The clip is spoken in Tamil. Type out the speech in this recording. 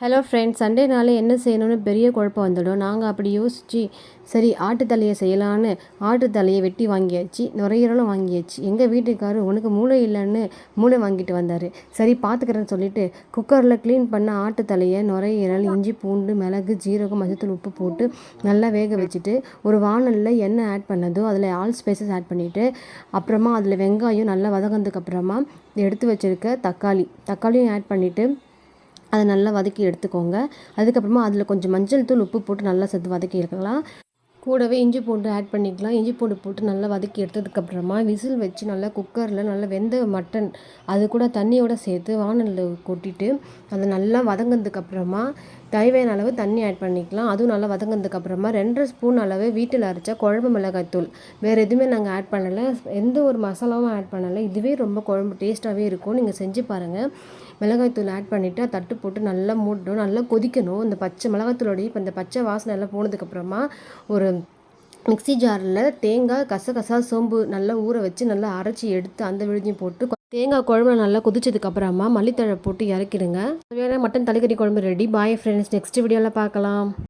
ஹலோ ஃப்ரெண்ட்ஸ் சண்டேனாலே என்ன செய்யணும்னு பெரிய குழப்பம் வந்துடும். நாங்கள் அப்படி யோசித்து சரி ஆட்டு தலையை செய்யலான்னு ஆட்டு தலையை வெட்டி வாங்கியாச்சு நுரையீரலும் வாங்கியாச்சு. எங்கள் வீட்டுக்காரர் உனக்கு மூளை இல்லைன்னு மூளை வாங்கிட்டு வந்தார். சரி பார்த்துக்கிறேன்னு சொல்லிட்டு குக்கரில் க்ளீன் பண்ண ஆட்டு தலையை நுரையீரல் இஞ்சி பூண்டு மிளகு ஜீரகம் மஞ்சத்தூள் உப்பு போட்டு நல்லா வேக வச்சுட்டு ஒரு வானலில் எண்ணெய் ஆட் பண்ணதோ அதில் ஆல் ஸ்பைசஸ் ஆட் பண்ணிவிட்டு அப்புறமா அதில் வெங்காயம் நல்லா வதங்கினதுக்கப்புறமா எடுத்து வச்சுருக்க தக்காளி தக்காளியும் ஆட் பண்ணிவிட்டு அதை நல்லா வதக்கி எடுத்துக்கோங்க. அதுக்கப்புறமா அதில் கொஞ்சம் மஞ்சள் தூள் உப்பு போட்டு நல்லா சேர்த்து வதக்கி எடுக்கலாம் கூடவே இஞ்சி பூண்டு ஆட் பண்ணிக்கலாம். இஞ்சி பூண்டு போட்டு நல்லா வதக்கி எடுத்ததுக்கப்புறமா விசில் வச்சு நல்லா குக்கரில் நல்லா வெந்த மட்டன் அது கூட தண்ணியோட சேர்த்து வானலில் கொட்டிட்டு அதை நல்லா வதங்கினதுக்கப்புறமா தேவையான அளவு தண்ணி ஆட் பண்ணிக்கலாம். அதுவும் நல்லா வதங்கினதுக்கப்புறமா ரெண்டரை ஸ்பூன் அளவு வீட்டில் அரைச்ச குழம்பு மிளகாய்த்தூள். வேறு எதுவுமே நாங்கள் ஆட் பண்ணலை. எந்த ஒரு மசாலாவும் ஆட் பண்ணலை. இதுவே ரொம்ப குழம்பு டேஸ்ட்டாகவே இருக்கும். நீங்கள் செஞ்சு பாருங்கள் மிளகாய்த்தூள் ஆட் பண்ணிவிட்டு தட்டு போட்டு நல்லா மூடணும். நல்லா கொதிக்கணும். இந்த பச்சை மிளகாய்த்தூளோடய இப்போ இந்த பச்சை வாசனை எல்லாம் போனதுக்கப்புறமா ஒரு மிக்ஸி ஜாரில் தேங்காய் கசகசா சோம்பு நல்லா ஊற வச்சு நல்லா அரைச்சி எடுத்து அந்த விழுதியும் போட்டு தேங்காய் குழம்புல நல்லா கொதிச்சதுக்கு அப்புறமா மல்லித்தழை போட்டு இறக்கிடுங்க. தேவையான மட்டன் தலைக்கறி குழம்பு ரெடி பாய் ஃப்ரெண்ட்ஸ் நெக்ஸ்ட் வீடியோவில் பார்க்கலாம்.